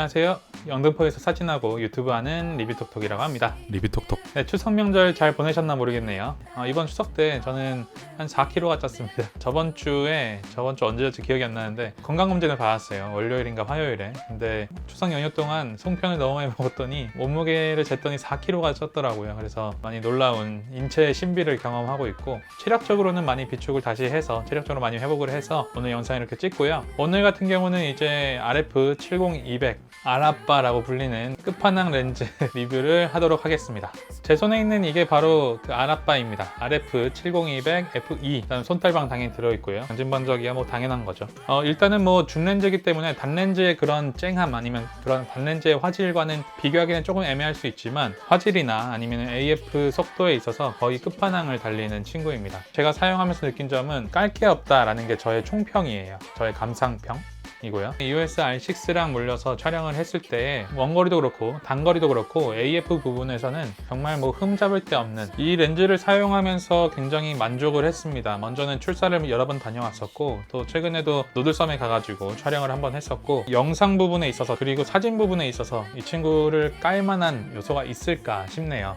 안녕하세요. 영등포에서 사진하고 유튜브 하는 리뷰톡톡이라고 합니다. 리뷰톡톡 네, 추석 명절 잘 보내셨나 모르겠네요. 어, 이번 추석 때 저는 한 4kg가 쪘습니다. 저번 주에 저번 주 언제였지 기억이 안 나는데 건강검진을 받았어요. 월요일인가 화요일에. 근데 추석 연휴 동안 송편을 너무 많이 먹었더니 몸무게를 쟀더니 4kg가 쪘더라고요. 그래서 많이 놀라운 인체의 신비를 경험하고 있고 체력적으로는 많이 비축을 다시 해서 체력적으로 많이 회복을 해서 오늘 영상 이렇게 찍고요. 오늘 같은 경우는 이제 RF 70200 아 라빠라고 불리는 끝판왕 렌즈 리뷰를 하도록 하겠습니다. 제 손에 있는 이게 바로 그 아라빠입니다. RF 70200 FE 일단 손떨방 당연히 들어있고요. 전진 번쩍이야 뭐 당연한 거죠. 어, 일단은 뭐 중렌즈이기 때문에 단렌즈의 그런 쨍함 아니면 그런 단렌즈의 화질과는 비교하기는 조금 애매할 수 있지만 화질이나 아니면 AF 속도에 있어서 거의 끝판왕을 달리는 친구입니다. 제가 사용하면서 느낀 점은 깔 게 없다라는 게 저의 총평이에요. 저의 감상평. 이고요. EOS R6랑 물려서 촬영을 했을 때 원거리도 그렇고 단거리도 그렇고 AF 부분에서는 정말 뭐 흠잡을 데 없는 이 렌즈를 사용하면서 굉장히 만족을 했습니다. 먼저는 출사를 여러 번 다녀왔었고 또 최근에도 노들섬에 가가지고 촬영을 한번 했었고 영상 부분에 있어서 그리고 사진 부분에 있어서 이 친구를 깔만한 요소가 있을까 싶네요.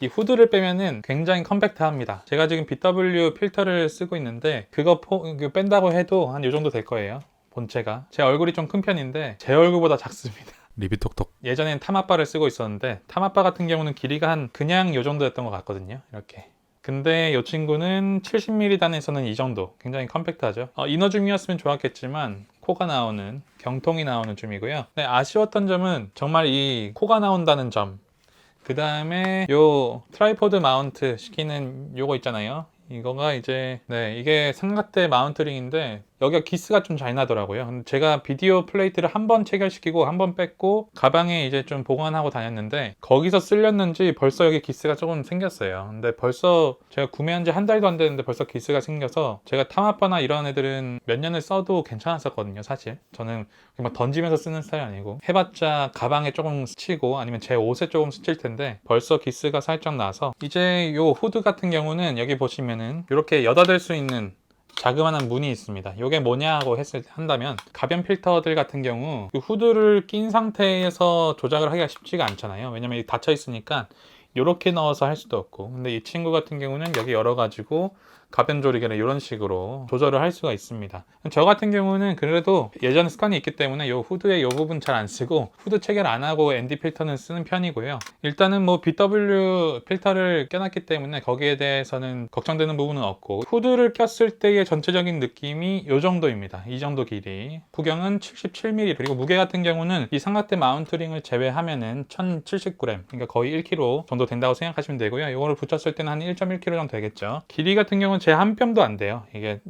이 후드를 빼면은 굉장히 컴팩트합니다. 제가 지금 BW 필터를 쓰고 있는데 그거 포, 그거 뺀다고 해도 한 이 정도 될 거예요. 본체가 제 얼굴이 좀 큰 편인데 제 얼굴보다 작습니다. 리뷰톡톡 예전엔 타마바를 쓰고 있었는데 타마바 같은 경우는 길이가 한 그냥 요 정도였던 것 같거든요. 이렇게. 근데 이 친구는 70mm 단에서는 이 정도 굉장히 컴팩트하죠. 어, 이너 줌이었으면 좋았겠지만 코가 나오는 경통이 나오는 줌이고요. 네, 아쉬웠던 점은 정말 이 코가 나온다는 점. 그 다음에 요 트라이포드 마운트 시키는 요거 있잖아요. 이거가 이제 네 이게 삼각대 마운트링인데 여기가 기스가 좀 잘 나더라고요. 제가 비디오 플레이트를 한 번 체결시키고 한 번 뺐고 가방에 이제 좀 보관하고 다녔는데 거기서 쓸렸는지 벌써 여기 기스가 조금 생겼어요. 근데 벌써 제가 구매한 지 한 달도 안 됐는데 벌써 기스가 생겨서 제가 타마파나 이런 애들은 몇 년을 써도 괜찮았었거든요. 사실 저는 막 던지면서 쓰는 스타일 아니고 해봤자 가방에 조금 스치고 아니면 제 옷에 조금 스칠 텐데 벌써 기스가 살짝 나서 이제 요 후드 같은 경우는 여기 보시면은 이렇게 여닫을 수 있는 자그마한 문이 있습니다. 이게 뭐냐고 했을 때 한다면 가변 필터들 같은 경우 그 후드를 낀 상태에서 조작을 하기가 쉽지가 않잖아요. 왜냐면 닫혀 있으니까 이렇게 넣어서 할 수도 없고 근데 이 친구 같은 경우는 여기 열어가지고 가변 조리개를 이런 식으로 조절을 할 수가 있습니다. 저 같은 경우는 그래도 예전 습관이 있기 때문에 이 후드의 이 부분 잘 안 쓰고 후드 체결 안 하고 ND 필터는 쓰는 편이고요. 일단은 뭐 BW 필터를 껴놨기 때문에 거기에 대해서는 걱정되는 부분은 없고 후드를 꼈을 때의 전체적인 느낌이 이 정도입니다. 이 정도 길이. 구경은 77mm 그리고 무게 같은 경우는 이 삼각대 마운트링을 제외하면은 1079g 그러니까 거의 1kg 정도 된다고 생각하시면 되고요. 이거를 붙였을 때는 한 1.1kg 정도 되겠죠. 길이 같은 경우는 제 한 뼘도 안 돼요. 이게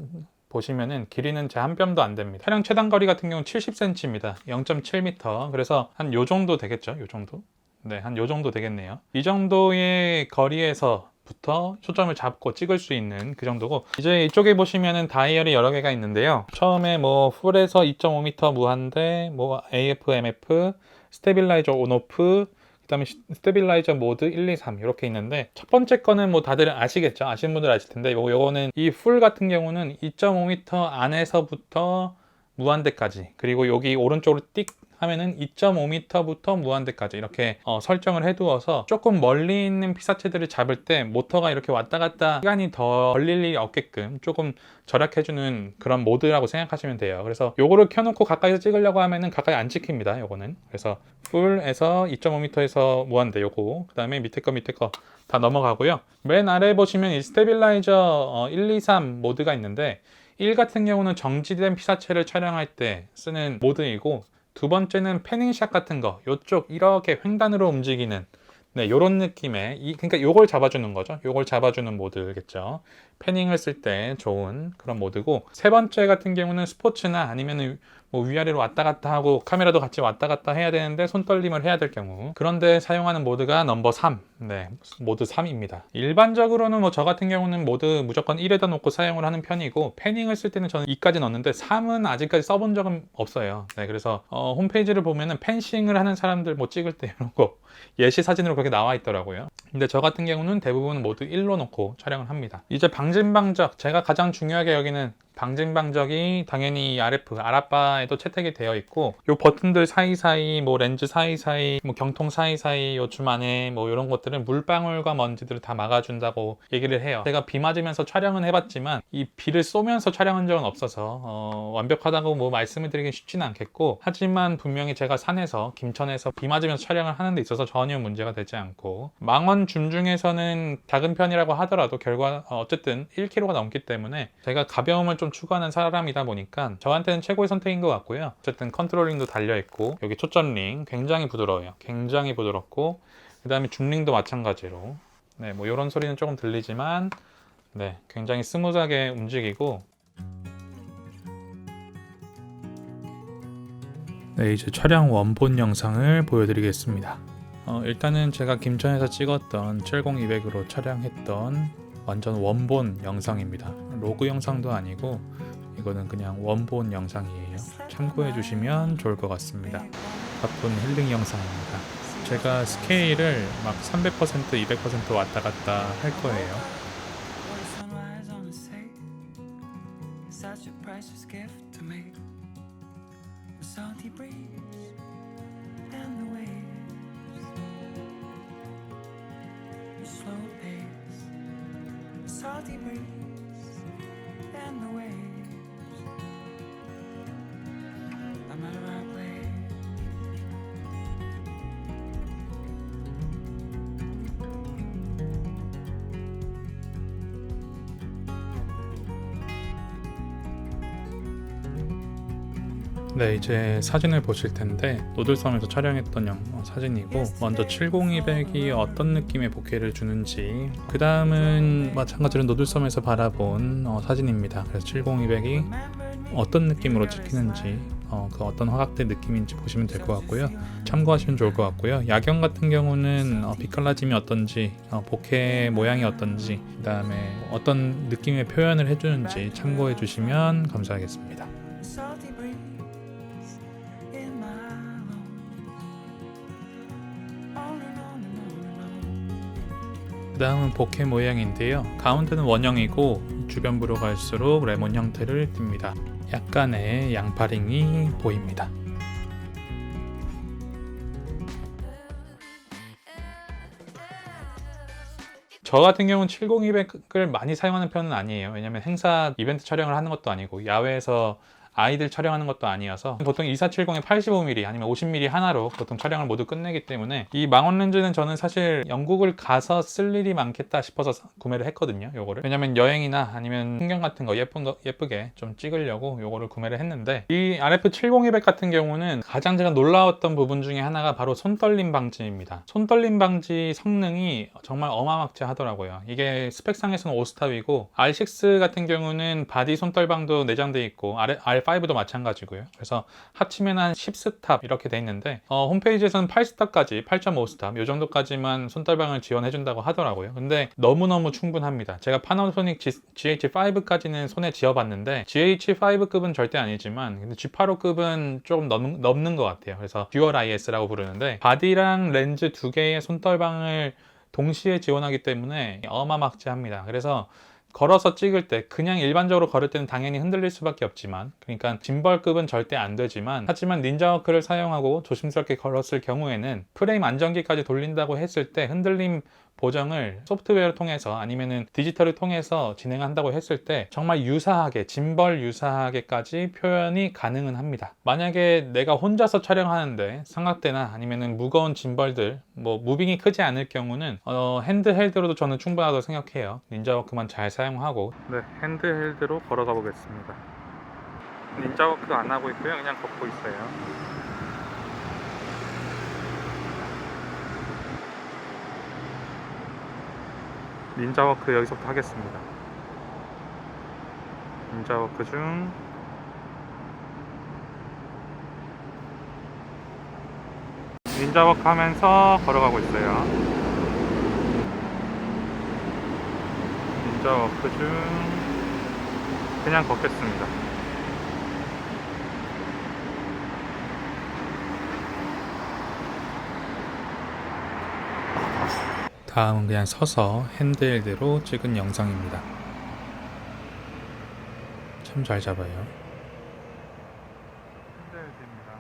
보시면은 길이는 제 한 뼘도 안 됩니다. 촬영 최단 거리 같은 경우는 70cm입니다. 0.7m. 그래서 한 요 정도 되겠죠? 요 정도? 네, 한 요 정도 되겠네요. 이 정도의 거리에서 부터 초점을 잡고 찍을 수 있는 그 정도고 이제 이쪽에 보시면은 다이얼이 여러 개가 있는데요 처음에 뭐 풀에서 2.5m 무한대 뭐 AF, MF, 스테빌라이저 온오프 그다음에 시- 스테빌라이저 모드 1, 2, 3 이렇게 있는데 첫 번째 거는 뭐 다들 아시겠죠? 아시는 분들 아실 텐데 요거 요거는 이 풀 같은 경우는 2.5m 안에서부터 무한대까지 그리고 여기 오른쪽으로 띡 하면은 2.5m부터 무한대까지 이렇게 어, 설정을 해두어서 조금 멀리 있는 피사체들을 잡을 때 모터가 이렇게 왔다 갔다 시간이 더 걸릴 일이 없게끔 조금 절약해주는 그런 모드라고 생각하시면 돼요. 그래서 요거를 켜놓고 가까이서 찍으려고 하면은 가까이 안 찍힙니다. 요거는 그래서 풀에서 2.5m에서 무한대 요거 그 다음에 밑에 거 밑에 거 다 넘어가고요. 맨 아래 보시면 이 스테빌라이저 어, 1, 2, 3 모드가 있는데 1 같은 경우는 정지된 피사체를 촬영할 때 쓰는 모드이고 두 번째는 패닝샷 같은 거 요쪽 이렇게 횡단으로 움직이는 네, 요런 느낌의 이 그러니까 요걸 잡아주는 거죠. 요걸 잡아주는 모드겠죠. 패닝을 쓸 때 좋은 그런 모드고 세 번째 같은 경우는 스포츠나 아니면은 뭐 위아래로 왔다 갔다 하고 카메라도 같이 왔다 갔다 해야 되는데 손떨림을 해야 될 경우. 그런데 사용하는 모드가 넘버 3 네 모드 3입니다. 일반적으로는 뭐 저 같은 경우는 모드 무조건 1에다 놓고 사용을 하는 편이고 패닝을 쓸 때는 저는 2까지 넣는데 3은 아직까지 써본 적은 없어요. 네 그래서 어, 홈페이지를 보면은 펜싱을 하는 사람들 뭐 찍을 때 이런 거 예시 사진으로 그렇게 나와 있더라고요. 근데 저 같은 경우는 대부분 모두 1로 놓고 촬영을 합니다. 이제 방진방적. 제가 가장 중요하게 여기는 방진 방적이 당연히 이 RF 아라바에도 채택이 되어 있고 요 버튼들 사이사이 뭐 렌즈 사이사이 뭐 경통 사이사이 요줌 안에 뭐 이런 것들은 물방울과 먼지들을 다 막아준다고 얘기를 해요. 제가 비 맞으면서 촬영은 해봤지만 이 비를 쏘면서 촬영한 적은 없어서 어, 완벽하다고 뭐 말씀을 드리긴 쉽지는 않겠고 하지만 분명히 제가 산에서 김천에서 비 맞으면서 촬영을 하는 데 있어서 전혀 문제가 되지 않고 망원 줌 중에서는 작은 편이라고 하더라도 결과 어, 어쨌든 1kg가 넘기 때문에 제가 가벼움을 좀 추구하는 사람이다 보니까 저한테는 최고의 선택인 것 같고요. 어쨌든 컨트롤링도 달려 있고 여기 초점링 굉장히 부드러워요. 굉장히 부드럽고 그 다음에 줌링도 마찬가지로 네, 뭐 이런 소리는 조금 들리지만 네, 굉장히 스무스하게 움직이고 네, 이제 촬영 원본 영상을 보여드리겠습니다. 어, 일단은 제가 김천에서 찍었던 70200으로 촬영했던 완전 원본 영상입니다. 로그 영상도 아니고 이거는 그냥 원본 영상이에요. 참고해 주시면 좋을 것 같습니다. 바쁜 힐링 영상입니다. 제가 스케일을 막 300%, 200% 왔다 갔다 할 거예요. A 네, 이제 사진을 보실 텐데 노들섬에서 촬영했던 영, 어, 사진이고 먼저 70200이 어떤 느낌의 보케를 주는지 그 다음은 마찬가지로 노들섬에서 바라본 어, 사진입니다. 그래서 70200이 어떤 느낌으로 찍히는지 어, 그 어떤 화각대 느낌인지 보시면 될 것 같고요. 참고하시면 좋을 것 같고요. 야경 같은 경우는 어, 빛 갈라짐이 어떤지, 어, 보케 모양이 어떤지, 그 다음에 어떤 느낌의 표현을 해주는지 참고해 주시면 감사하겠습니다. 다음은 보케 모양인데요. 가운데는 원형이고 주변부로 갈수록 레몬 형태를 띱니다. 약간의 양파링이 보입니다. 저 같은 경우는 70200을 많이 사용하는 편은 아니에요. 왜냐면 행사 이벤트 촬영을 하는 것도 아니고 야외에서 아이들 촬영하는 것도 아니어서 보통 2470에 85mm 아니면 50mm 하나로 보통 촬영을 모두 끝내기 때문에 이 망원 렌즈는 저는 사실 영국을 가서 쓸 일이 많겠다 싶어서 사- 구매를 했거든요. 요거를 왜냐면 여행이나 아니면 풍경 같은 거 예쁜 거 예쁘게 좀 찍으려고 요거를 구매를 했는데 이 RF 70200 같은 경우는 가장 제가 놀라웠던 부분 중에 하나가 바로 손떨림 방지입니다. 손떨림 방지 성능이 정말 어마막지 하더라고요. 이게 스펙상에서는 5스탑이고 R6 같은 경우는 바디 손떨방도 내장돼 있고 R5도 마찬가지고요. 그래서 합치면 한 10스탑 이렇게 돼 있는데 어, 홈페이지에서는 8스탑까지 8.5스탑 이 정도까지만 손떨방을 지원해 준다고 하더라고요. 근데 너무너무 충분합니다. 제가 파나소닉 GH5까지는 손에 쥐어봤는데 GH5급은 절대 아니지만 근데 G85급은 조금 넘, 넘는 것 같아요. 그래서 듀얼 IS라고 부르는데 바디랑 렌즈 두 개의 손떨방을 동시에 지원하기 때문에 어마막지합니다. 그래서 걸어서 찍을 때 그냥 일반적으로 걸을 때는 당연히 흔들릴 수밖에 없지만 그러니까 짐벌급은 절대 안 되지만 하지만 닌자워크를 사용하고 조심스럽게 걸었을 경우에는 프레임 안정기까지 돌린다고 했을 때 흔들림 보정을 소프트웨어를 통해서 아니면은 디지털을 통해서 진행한다고 했을 때 정말 유사하게 짐벌 유사하게까지 표현이 가능은 합니다. 만약에 내가 혼자서 촬영하는데 삼각대나 아니면은 무거운 짐벌들 뭐 무빙이 크지 않을 경우는 어, 핸드헬드로도 저는 충분하다고 생각해요. 닌자워크만 잘 사용하고 네 핸드헬드로 걸어가 보겠습니다. 닌자워크 안 하고 있고요. 그냥 걷고 있어요. 닌자워크 여기서부터 하겠습니다. 닌자워크 중 닌자워크 하면서 걸어가고 있어요. 닌자워크 중 그냥 걷겠습니다. 다음은 그냥 서서 핸드헬드로 찍은 영상입니다. 참 잘 잡아요. 됩니다.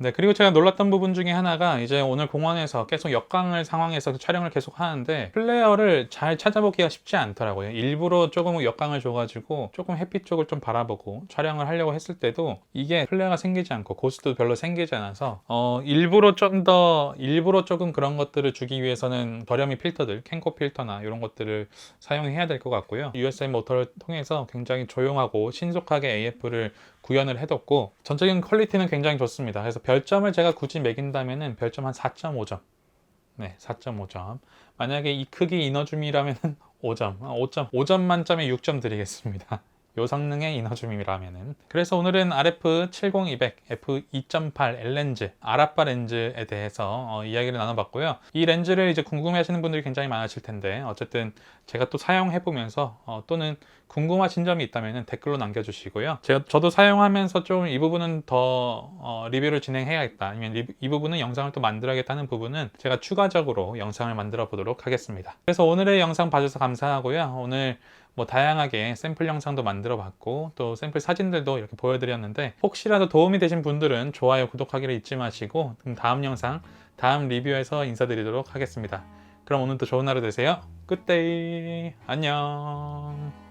네, 그리고 제가 놀랐던 부분 중에 하나가 이제 오늘 공원에서 계속 역광을 상황에서 촬영을 계속 하는데 플레이어를 잘 찾아보기가 쉽지 않더라고요. 일부러 조금 역광을 줘가지고 조금 햇빛 쪽을 좀 바라보고 촬영을 하려고 했을 때도 이게 플레이어가 생기지 않고 고스도 별로 생기지 않아서 어, 일부러 좀 더 일부러 조금 그런 것들을 주기 위해서는 버렴이 필터들, 캔코 필터나 이런 것들을 사용해야 될 것 같고요. USM 모터를 통해서 굉장히 조용하고 신속하게 AF를 구현을 해뒀고 전적인 퀄리티는 굉장히 좋습니다. 그래서 별점을 제가 굳이 매긴다면은 별점 한 4.5점. 네, 4.5점. 만약에 이 크기 이너줌이라면 5점, 5점, 5점 만점에 6점 드리겠습니다. 요 성능의 이너줌이라면은 그래서 오늘은 RF 70200 f2.8 L 렌즈 아라빠 렌즈에 대해서 어, 이야기를 나눠봤고요. 이 렌즈를 이제 궁금해하시는 분들이 굉장히 많으실 텐데 어쨌든 제가 또 사용해 보면서 어, 또는 궁금하신 점이 있다면 댓글로 남겨주시고요. 제가 저도 사용하면서 좀 이 부분은 더 어, 리뷰를 진행해야겠다 아니면 리뷰- 이 부분은 영상을 또 만들어야겠다 는 부분은 제가 추가적으로 영상을 만들어 보도록 하겠습니다. 그래서 오늘의 영상 봐주셔서 감사하고요. 오늘 뭐 다양하게 샘플 영상도 만들어 봤고 또 샘플 사진들도 이렇게 보여드렸는데 혹시라도 도움이 되신 분들은 좋아요 구독하기를 잊지 마시고 그럼 다음 영상 다음 리뷰에서 인사드리도록 하겠습니다. 그럼 오늘도 좋은 하루 되세요. 굿데이. 안녕